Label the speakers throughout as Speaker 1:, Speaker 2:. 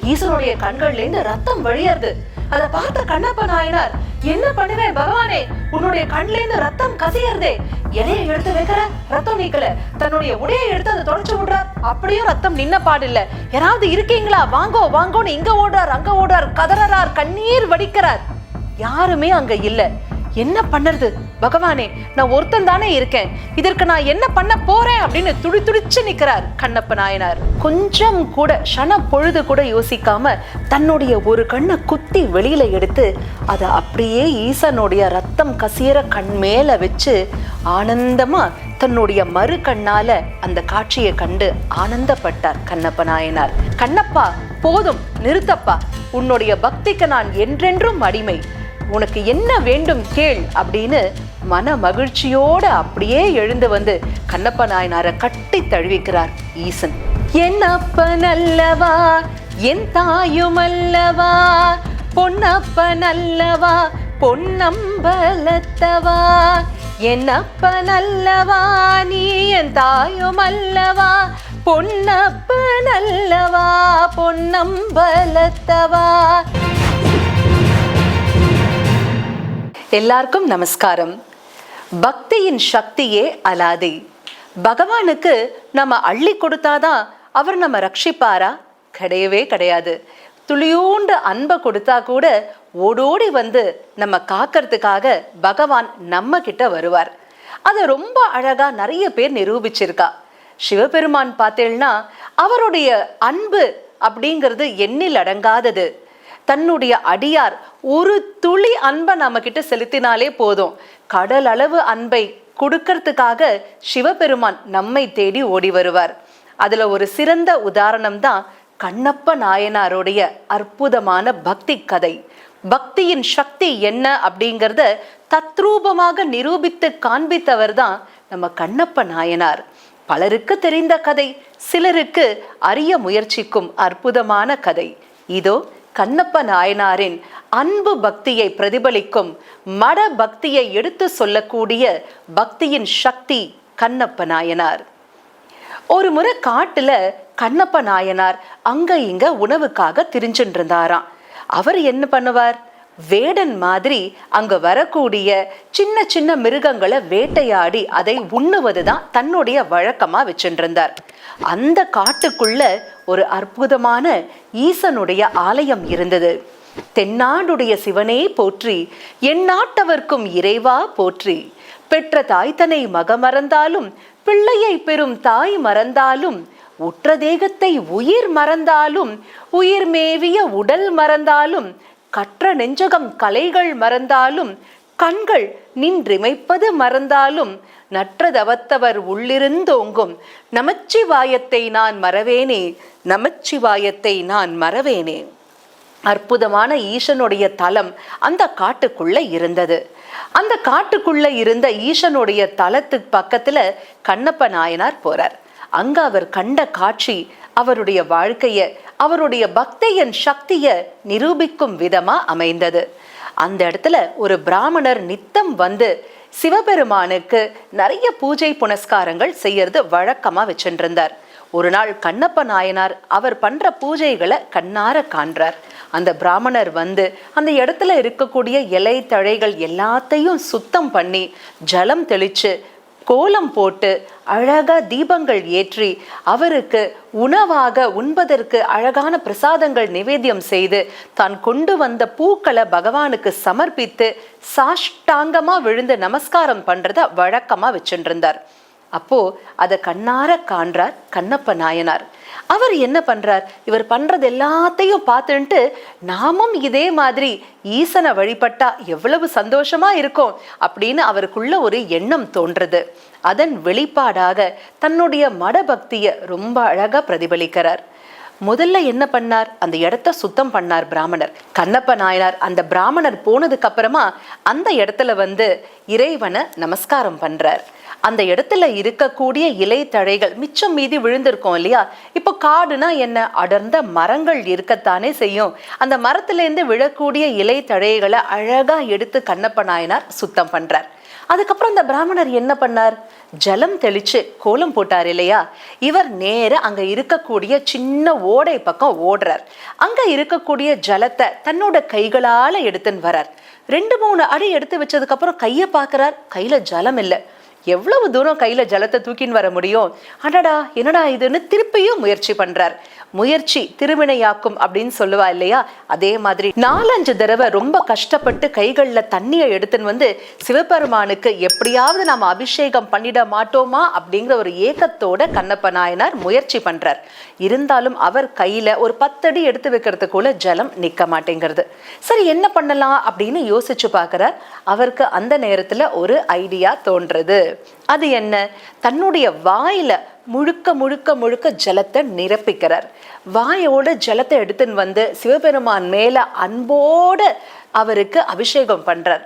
Speaker 1: ஈசனுடைய கண்கள்ல இருந்து ரத்தம் வழியறது அதை பார்த்த கண்ணப்ப நாயனார் என்ன பண்ணுவேன் பகவானே? உன்னுடைய கண்ல இருந்து ரத்தம் கசியறதே. இலைய எடுத்து வைக்கிற? ரத்தம் நீக்கல. தன்னுடைய உடையை எடுத்து அதை தொடச்சு விடுறார் அப்படியும் ரத்தம் நின்ன பாடில்ல. யாராவது இருக்கீங்களா? வாங்கோ வாங்கோன்னு இங்க ஓடுறார் அங்க ஓடுறார் கதறார் கண்ணீர் வடிக்கிறார். யாருமே அங்க இல்ல. என்ன பண்ணுறது? பகவானே நான் ஒருத்தன் தானே இருக்கேன். இதற்கு நான் என்ன பண்ண போறேன் அப்படின்னு துடி துடிச்சு நிற்கிறார் கண்ணப்ப நாயனார். கொஞ்சம் கூட க்ஷண பொழுது கூட யோசிக்காம தன்னுடைய ஒரு கண்ணை குத்தி வெளியில எடுத்து அதை அப்படியே ஈசனுடைய ரத்தம் கசியற கண் மேல வச்சு ஆனந்தமா தன்னுடைய மறு கண்ணால அந்த காட்சியை கண்டு ஆனந்தப்பட்டார் கண்ணப்ப நாயனார். கண்ணப்பா போதும் நிறுத்தப்பா. உன்னுடைய பக்திக்கு நான் என்றென்றும் அடிமை. உனக்கு என்ன வேண்டும் கேள் அப்படின்னு மன மகிழ்ச்சியோடு அப்படியே எழுந்து வந்து கண்ணப்ப நாயனாரை கட்டி தழுவிக்கிறார் ஈசன். என்னப்ப அல்லவா? என் தாயும் அல்லவா? பொன்னப்பன் அல்லவா? பொன்னம்பலத்தவா? என்னப்ப அல்லவா? நீ என் தாயும் அல்லவா? பொன்னப்பன் அல்லவா? பொன்னம்பலத்தவா? எல்லாருக்கும் நமஸ்காரம். பக்தியின் சக்தியே அலாதி. பகவானுக்கு நம்ம அள்ளி கொடுத்தாதான் அவர் நம்ம ரட்சிப்பாரா? கிடையவே கிடையாது. துளியூண்டு அன்பை கொடுத்தா கூட ஓடோடி வந்து நம்ம காக்கிறதுக்காக பகவான் நம்ம கிட்ட வருவார். அதை ரொம்ப அழகா நிறைய பேர் நிரூபிச்சிருக்கா. சிவபெருமான் பார்த்தேன்னா அவருடைய அன்பு அப்படிங்கிறது எண்ணில் அடங்காதது. தன்னுடைய அடியார் ஒரு துளி அன்பை நம்ம கிட்ட செலுத்தினாலே போதும். கடல் அளவு அன்பை கொடுக்கறதுக்காக சிவபெருமான் நம்மை தேடி ஓடி வருவார். அதுல ஒரு சிறந்த உதாரணம் தான் கண்ணப்ப நாயனாருடைய அற்புதமான பக்தி கதை. பக்தியின் சக்தி என்ன அப்படிங்கிறத தத்ரூபமாக நிரூபித்து காண்பித்தவர் தான் நம்ம கண்ணப்ப நாயனார். பலருக்கு தெரிந்த கதை சிலருக்கு அறிய முயற்சிக்கும் அற்புதமான கதை. இதோ கண்ணப்ப நாயனாரின் அன்பு பக்தியை பிரதிபலிக்கும் மட பக்தியை எடுத்து சொல்லக்கூடிய பக்தியின் சக்தி கண்ணப்ப நாயனார். ஒரு முறை காட்டுல கண்ணப்ப நாயனார் அங்க இங்க உணவுக்காக திரிஞ்சுட்டு இருந்தாராம். அவர் என்ன பண்ணுவார்? வேடன் மாதிரி அங்க வரக்கூடிய சின்ன சின்ன மிருகங்களை வேட்டையாடி அதை உண்ணுவதுதான் தன்னுடைய வழக்கமா வச்சுட்டு அந்த காட்டுக்குள்ள ஒரு அற்புதமான ஈசனுடைய ஆலயம் இருந்தது. தென்னாடுடைய சிவனே போற்றி எந்நாட்டவர்க்கும் இறைவா போற்றி. பெற்ற தாய் தன்னை மகமறந்தாலும் பிள்ளையை பெறும் தாய் மறந்தாலும் உற்ற தேகத்தை உயிர் மறந்தாலும் உயிர் மேவிய உடல் மறந்தாலும் கற்ற நெஞ்சகம் கலைகள் மறந்தாலும் கண்கள் நின்றிமைப்பது மறந்தாலும் நற்றதவத்தவர் உள்ளிருந்தோங்கும். நமச்சிவாயத்தை நான் மறவேனே நமச்சிவாயத்தை நான் மறவேனே. அற்புதமான ஈசனுடைய தலம் அந்த காட்டுக்குள்ள இருந்தது. அந்த காட்டுக்குள்ள இருந்த ஈசனுடைய தலத்துக்கு பக்கத்துல கண்ணப்ப நாயனார் போறார். அங்க அவர் கண்ட காட்சி அவருடைய வாழ்க்கைய அவருடைய பக்தியின் சக்திய நிரூபிக்கும் விதமா அமைந்தது. அந்த இடத்துல ஒரு பிராமணர் நித்தம் வந்து சிவபெருமானுக்கு நிறைய பூஜை புனஸ்காரங்கள் செய்யறது வழக்கமா வச்சுருந்தார். ஒரு நாள் கண்ணப்ப நாயனார் அவர் பண்ற பூஜைகளை கண்ணார காண்றார். அந்த பிராமணர் வந்து அந்த இடத்துல இருக்கக்கூடிய இலை தழைகள் எல்லாத்தையும் சுத்தம் பண்ணி ஜலம் தெளிச்சு கோலம் போட்டு அழகா தீபங்கள் ஏற்றி அவருக்கு உணவாக உண்பதற்கு அழகான பிரசாதங்கள் நிவேத்தியம் செய்து தான் கொண்டு வந்த பூக்களை பகவானுக்கு சமர்ப்பித்து சாஷ்டாங்கமா விழுந்து நமஸ்காரம் பண்றத வழக்கமா வச்சுருந்தார் அப்போ அதை கண்ணார காண்றார் கண்ணப்ப நாயனார். அவர் என்ன பண்றார்? இவர் பண்றது எல்லாத்தையும் பார்த்துட்டு நாமும் இதே மாதிரி ஈசனை வழிபட்டா எவ்வளவு சந்தோஷமா இருக்கும் அப்படின்னு அவருக்குள்ள ஒரு எண்ணம் தோன்றது. அதன் வெளிப்பாடாக தன்னுடைய மடபக்தியை ரொம்ப அழகா பிரதிபலிக்கிறார். முதல்ல என்ன பண்ணார்? அந்த இடத்த சுத்தம் பண்ணார் பிராமணர். கண்ணப்ப நாயனார் அந்த பிராமணர் போனதுக்கு அப்புறமா அந்த இடத்துல வந்து இறைவனை நமஸ்காரம் பண்றார். அந்த இடத்துல இருக்கக்கூடிய இலை தழைகள் மிச்சம் மீதி விழுந்திருக்கும் இல்லையா? இப்போ காடுனா என்ன? அடர்ந்த மரங்கள் இருக்கத்தானே செய்யும். அந்த மரத்திலேருந்து விழக்கூடிய இலை தழைகளை அழகாக எடுத்து கண்ணப்ப நாயனார் சுத்தம் பண்ணுறார் அதுக்கப்புறம் அந்த பிராமணர் என்ன பண்ணார்? ஜலம் தெளிச்சு கோலம் போட்டார் இல்லையா? இவர் நேர அங்க இருக்கக்கூடிய சின்ன ஓடை பக்கம் ஓடுறார். அங்க இருக்கக்கூடிய ஜலத்தை தன்னோட கைகளால எடுத்துன்னு வரார். ரெண்டு மூணு அடி எடுத்து வச்சதுக்கு அப்புறம் கையை பார்க்குறார். கையில ஜலம் இல்லை. எவ்வளவு தூரம் கையில ஜலத்தை தூக்கின்னு வர முடியும்? அடடா என்னடா இதுன்னு திருப்பியும் முயற்சி பண்றார். முயற்சி திருவினையாக்கும் அப்படின்னு சொல்லுவா இல்லையா? அதே மாதிரி நாலஞ்சு தடவை ரொம்ப கஷ்டப்பட்டு கைகளில் தண்ணியை எடுத்துன்னு வந்து சிவபெருமானுக்கு எப்படியாவது நாம் அபிஷேகம் பண்ணிட மாட்டோமா அப்படிங்கிற ஒரு ஏக்கத்தோட கண்ணப்ப நாயனார் முயற்சி பண்றார். இருந்தாலும் அவர் கையில ஒரு பத்தடி எடுத்து வைக்கிறதுக்குள்ள ஜலம் நிக்க மாட்டேங்கிறது. சரி என்ன பண்ணலாம் அப்படின்னு யோசிச்சு பார்க்கறார். அவருக்கு அந்த நேரத்துல ஒரு ஐடியா தோன்றது அது என்ன? தன்னுடைய வாயில முழுக்க முழுக்க முழுக்க ஜலத்தை நிரப்பிக்கிறார். வாயோட ஜலத்தை எடுத்துன்னு வந்து சிவபெருமான் மேல அன்போட அவருக்கு அபிஷேகம் பண்றார்.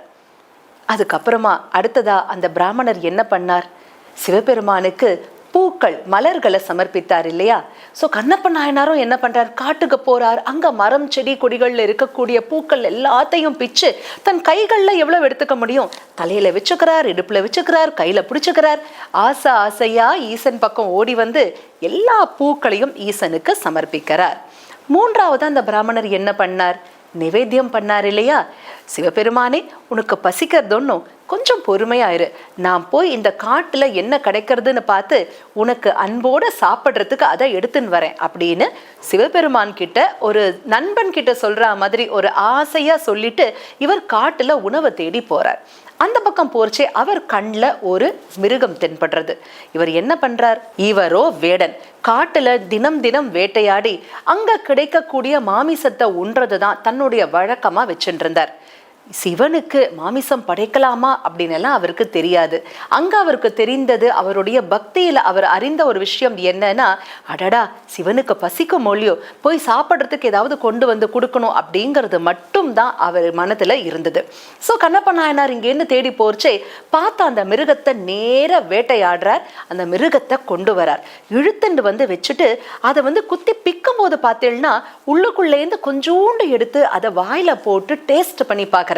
Speaker 1: அதுக்கப்புறமா அடுத்ததா அந்த பிராமணர் என்ன பண்ணார்? சிவபெருமானுக்கு பூக்கள் மலர்களை சமர்ப்பித்தார் இல்லையா? ஸோ கண்ணப்ப நாயனாரும் என்ன பண்ணுறார் காட்டுக்கு போகிறார் அங்கே மரம் செடி கொடிகளில் இருக்கக்கூடிய பூக்கள் எல்லாத்தையும் பிச்சு தன் கைகளில் எவ்வளோ எடுத்துக்க முடியும்? தலையில் வச்சுக்கிறார் இடுப்பில் வச்சுக்கிறார் கையில் பிடிச்சுக்கிறார். ஆசை ஆசையாக ஈசன் பக்கம் ஓடி வந்து எல்லா பூக்களையும் ஈசனுக்கு சமர்ப்பிக்கிறார். மூன்றாவது அந்த பிராமணர் என்ன பண்ணார்? நிவேத்தியம் பண்ணார் இல்லையா? சிவபெருமானே உனக்கு பசிக்கிறது ஒன்றும் கொஞ்சம் பொறுமையாயிரு. நான் போய் இந்த காட்டில் என்ன கிடைக்கிறதுன்னு பார்த்து உனக்கு அன்போடு சாப்பிட்றதுக்கு அதை எடுத்துன்னு வரேன் அப்படின்னு சிவபெருமான் கிட்ட ஒரு நண்பன் கிட்ட சொல்கிற மாதிரி ஒரு ஆசையாக சொல்லிட்டு இவர் காட்டில் உணவை தேடி போகிறார் அந்த பக்கம் போர்ச்சே அவர் கண்ணில் ஒரு மிருகம் தென்படுறது. இவர் என்ன பண்றார்? இவரோ வேடன். காட்டுல தினம் தினம் வேட்டையாடி அங்க கிடைக்கக்கூடிய மாமிசத்தை உண்றது தான் தன்னுடைய வழக்கமா வச்சுட்டு இருந்தார் சிவனுக்கு மாமிசம் படைக்கலாமா அப்படின்னு எல்லாம் அவருக்கு தெரியாது. அங்க அவருக்கு தெரிந்தது அவருடைய பக்தியில அவர் அறிந்த ஒரு விஷயம் என்னன்னா அடடா சிவனுக்கு பசிக்கும் மொழியோ போய் சாப்பிட்றதுக்கு ஏதாவது கொண்டு வந்து கொடுக்கணும் அப்படிங்கிறது மட்டும் தான் அவர் மனதுல இருந்தது. ஸோ கண்ணப்ப நாயனார் இங்கேருந்து தேடி போர்ச்சே பார்த்த அந்த மிருகத்தை நேர வேட்டையாடுறார் அந்த மிருகத்தை கொண்டு வரார். இழுத்துண்டு வந்து வச்சுட்டு அதை வந்து குத்தி பிக்கும் போது பார்த்தேன்னா உள்ளுக்குள்ளேருந்து கொஞ்சோண்டு எடுத்து அதை வாயில போட்டு டேஸ்ட் பண்ணி பார்க்கறார்.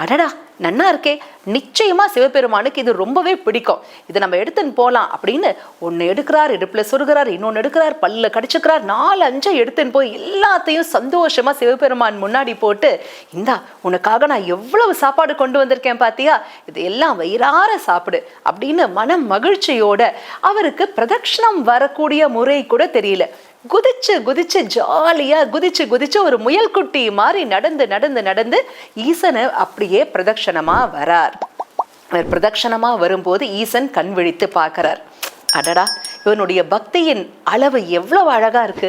Speaker 1: அடடா நன்னா இருக்கே. நிச்சயமா சிவபெருமானுக்கு இது ரொம்பவே பிடிக்கும். இதை நம்ம எடுத்துன்னு போலாம் அப்படின்னு ஒன்று எடுக்கிறார் இடுப்பில் சொருகிறார் இன்னொன்னு எடுக்கிறார் பல்ல கடிச்சுக்கிறார் நாலு அஞ்சை எடுத்துன்னு போய் எல்லாத்தையும் சந்தோஷமா சிவபெருமான் முன்னாடி போட்டு இந்தா உனக்காக நான் எவ்வளவு சாப்பாடு கொண்டு வந்திருக்கேன் பாத்தியா? இது எல்லாம் வயிறார சாப்பிடு அப்படின்னு மன மகிழ்ச்சியோட அவருக்கு பிரதட்சிணம் வரக்கூடிய முறை கூட தெரியல. குதிச்சு குதிச்சு ஜாலியா குதிச்சு குதிச்சு ஒரு முயல் குட்டி மாதிரி நடந்து நடந்து நடந்து ஈசனை அப்படியே பிரதட்சணமா வரார். அவர் பிரதட்சணமா வரும்போது ஈசன் கண் விழித்து பார்க்கறார். அடடா இவனுடைய பக்தியின் அளவு எவ்வளவு அழகா இருக்கு.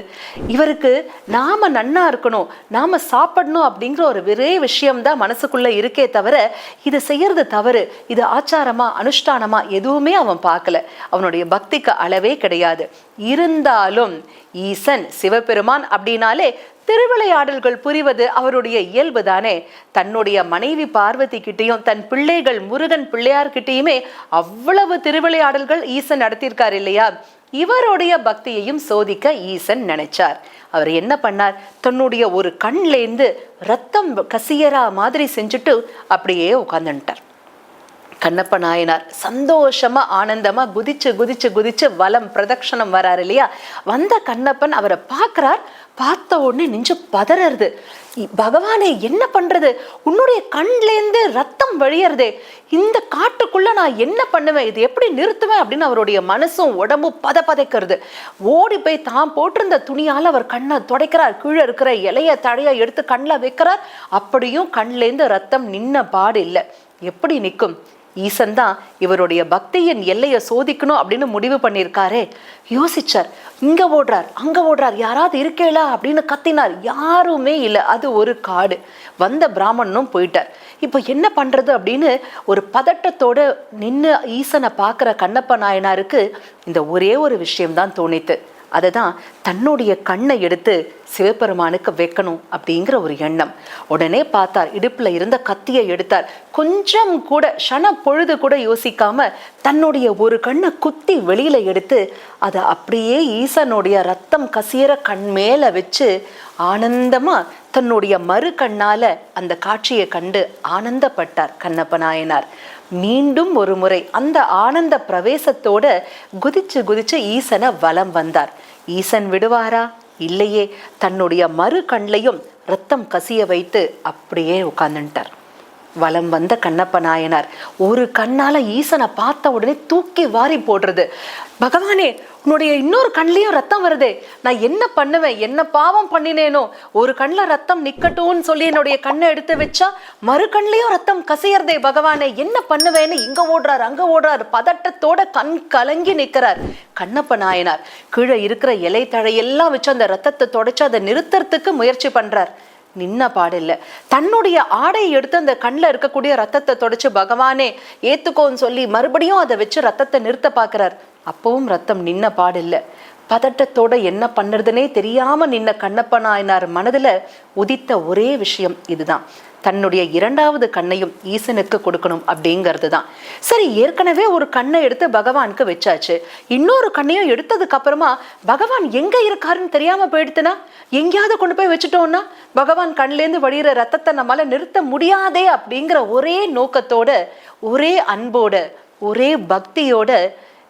Speaker 1: இவருக்கு நாம நன்னா இருக்கணும் நாம சாப்பிடணும் அப்படிங்கிற ஒரு ஒரே விஷயம்தான் மனசுக்குள்ள இருக்கே தவிர இது செய்யறது தவறு இது ஆச்சாரமா அனுஷ்டானமா எதுவுமே அவன் பார்க்கல. அவனுடைய பக்திக்கு அளவே கிடையாது. இருந்தாலும் ஈசன் சிவபெருமான் அப்படின்னாலே திருவிளையாடல்கள் புரிவது அவருடைய இயல்பு தானே. தன்னுடைய மனைவி பார்வதி கிட்டேயும் தன் பிள்ளைகள் முருகன் பிள்ளையார்கிட்டேயுமே அவ்வளவு திருவிளையாடல்கள் ஈசன் நடத்தியிருக்கார் இல்லையா? இவருடைய பக்தியையும் சோதிக்க ஈசன் நினைச்சார். அவர் என்ன பண்ணார்? தன்னுடைய ஒரு கண்லேந்து ரத்தம் கசியரா மாதிரி செஞ்சுட்டு அப்படியே உட்காந்துட்டார் கண்ணப்ப நாயனார். சந்தோஷமா ஆனந்தமா குதிச்சு குதிச்சு குதிச்சு வலம் பிரதட்சணம் வராரு இல்லையா? வந்த கண்ணப்பன் அவரை பார்க்கிறார். பார்த்த உடனே நெஞ்சு பதறது. பகவானே என்ன பண்றது? உன்னுடைய கண்லேருந்து ரத்தம் வழியறதே. இந்த காட்டுக்குள்ள நான் என்ன பண்ணுவேன்? இது எப்படி நிறுத்துவேன்? அப்படின்னு அவருடைய மனசும் உடம்பும் பத பதைக்கிறது ஓடி போய் தான் போட்டிருந்த துணியால் அவர் கண்ணை துடைக்கிறார். கீழே இருக்கிற இலைய தழையா எடுத்து கண்ணில் வைக்கிறார். அப்படியும் கண்லேருந்து ரத்தம் நின்ன பாடு இல்லை. எப்படி நிற்கும்? ஈசன் தான் இவருடைய பக்தியின் எல்லையை சோதிக்கணும் அப்படின்னு முடிவு பண்ணியிருக்காரே. யோசிச்சார் இங்க ஓடுறார் அங்க ஓடுறார் யாராவது இருக்கேளா? அப்படின்னு கத்தினார். யாருமே இல்லை அது ஒரு காடு. வந்த பிராமணனும் போயிட்டார். இப்போ என்ன பண்றது? அப்படின்னு ஒரு பதட்டத்தோட நின்று ஈசனை பார்க்குற கண்ணப்ப நாயனாருக்கு இந்த ஒரே ஒரு விஷயம்தான் தோணித்து. அதை தான் தன்னுடைய கண்ணை எடுத்து சிவபெருமானுக்கு வைக்கணும் அப்படிங்கிற ஒரு எண்ணம். உடனே பார்த்தார் இடுப்பில் இருந்த கத்தியை எடுத்தார். கொஞ்சம் கூட ஷன பொழுது கூட யோசிக்காம தன்னுடைய ஒரு கண்ணை குத்தி வெளியில எடுத்து அதை அப்படியே ஈசனுடைய ரத்தம் கசியற கண் மேல வச்சு ஆனந்தமா தன்னுடைய மறு கண்ணால அந்த காட்சியை கண்டு ஆனந்தப்பட்டார் கண்ணப்ப நாயனார். மீண்டும் ஒரு முறை அந்த ஆனந்த பிரவேசத்தோட குதிச்சு குதிச்சு ஈசனை வலம் வந்தார். ஈசன் விடுவாரா? இல்லையே. தன்னுடைய மறு கண்ணையும் ரத்தம் கசிய வைத்து அப்படியே உட்கார்ந்துட்டார். வலம் வந்த கண்ணப்ப நாயனார். ஒரு கண்ணால ஈசனை பார்த்த உடனே தூக்கி வாரி போடுறது. பகவானே உன்னுடைய இன்னொரு கண்லயும் ரத்தம் வருதே. நான் என்ன பண்ணுவேன்? என்ன பாவம் பண்ணினேனோ? ஒரு கண்ணில் ரத்தம் நிக்கட்டும்னு சொல்லி என்னுடைய கண்ணை எடுத்து வச்சா மறு கண்லயும் ரத்தம் கசையறதே பகவானே. என்ன பண்ணுவேன்னு இங்க ஓடுறாரு அங்க ஓடுறாரு பதட்டத்தோட கண் கலங்கி நிற்கிறார் கண்ணப்ப நாயனார். கீழே இருக்கிற இலை தழையெல்லாம் வச்சு அந்த ரத்தத்தை தொடச்சு அதை நிறுத்துறதுக்கு முயற்சி பண்றார். நின்ன பாடில்ல. தன்னுடைய ஆடையை எடுத்து அந்த கண்ணில் இருக்கக்கூடிய ரத்தத்தை தொடச்சு பகவானே ஏத்துக்கோன்னு சொல்லி மறுபடியும் அதை வச்சு ரத்தத்தை நிறுத்த பார்க்குறார். அப்பவும் ரத்தம் நின்ன பாடில்லை. பதட்டத்தோட என்ன பண்ணுறதுனே தெரியாம நின்ன கண்ணப்ப நாயனார் மனதுல உதித்த ஒரே விஷயம் இதுதான். தன்னுடைய இரண்டாவது கண்ணையும் ஈசனுக்கு கொடுக்கணும் அப்படிங்கிறது தான் சரி ஏற்கனவே ஒரு கண்ணை எடுத்து பகவானுக்கு வச்சாச்சு. இன்னொரு கண்ணையும் எடுத்ததுக்கு அப்புறமா பகவான் எங்க இருக்காருன்னு தெரியாம போயிடுத்துனா? எங்கேயாவது கொண்டு போய் வச்சுட்டோம்னா? பகவான் கண்லேருந்து வழியிற ரத்தத்தை நம்மளால நிறுத்த முடியாதே அப்படிங்கிற ஒரே நோக்கத்தோட ஒரே அன்போட ஒரே பக்தியோட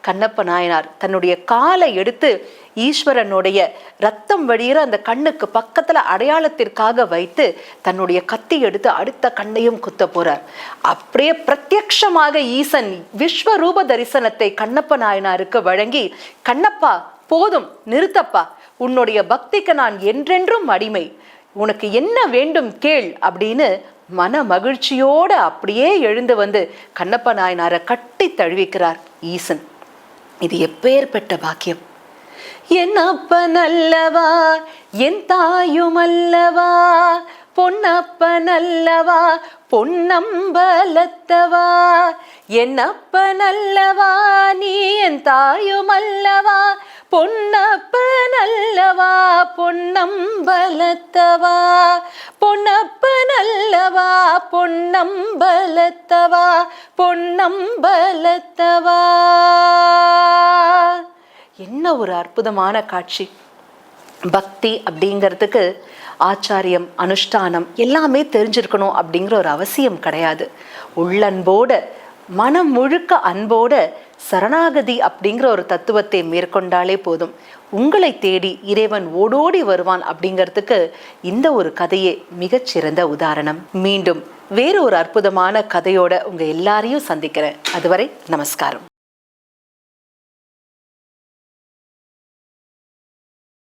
Speaker 1: கண்ணப்ப நாயனார் தன்னுடைய காலை எடுத்து ஈஸ்வரனுடைய ரத்தம் வழியிற அந்த கண்ணுக்கு பக்கத்துல அடையாளத்திற்காக வைத்து தன்னுடைய கத்தி எடுத்து அடுத்த கண்ணையும் குத்த போறார். அப்படியே பிரத்யக்ஷமாக ஈசன் விஸ்வரூப தரிசனத்தை கண்ணப்ப நாயனாருக்கு வழங்கி கண்ணப்பா போதும் நிறுத்தப்பா. உன்னுடைய பக்திக்கு நான் என்றென்றும் அடிமை. உனக்கு என்ன வேண்டும் கேள் அப்படின்னு மன மகிழ்ச்சியோடு அப்படியே எழுந்து வந்து கண்ணப்ப நாயனாரை கட்டி தழுவிக்கிறார் ஈசன். இது எப்பேற்பட்ட பாக்கியம். என் அப்பன் அல்லவா என் தாயும் அல்லவா பொன்னப்பன் அல்லவா பொன்னம்பலத்தவா. என் அப்பன் அல்லவா நீ என் தாயும் அல்லவா பொன்னப்ப அல்லவா பொன்னம்பலத்தவா? பொன்னப்பன் அல்லவா பொன்னம்பலத்தவா? பொன்னம்பலத்தவா? என்ன ஒரு அற்புதமான காட்சி. பக்தி அப்படிங்கிறதுக்கு ஆச்சாரியம் அனுஷ்டானம் எல்லாமே தெரிஞ்சிருக்கணும் அப்படிங்கிற ஒரு அவசியம் கிடையாது. உள்ளன்போட மனம் முழுக்க அன்போட சரணாகதி அப்படிங்கிற ஒரு தத்துவத்தை மேற்கொண்டாலே போதும். உங்களை தேடி இறைவன் ஓடோடி வருவான் அப்படிங்கிறதுக்கு இந்த ஒரு கதையே மிகச்சிறந்த உதாரணம். மீண்டும் வேறு ஒரு அற்புதமான கதையோட உங்க எல்லாரையும் சந்திக்கிறேன். அதுவரை நமஸ்காரம்.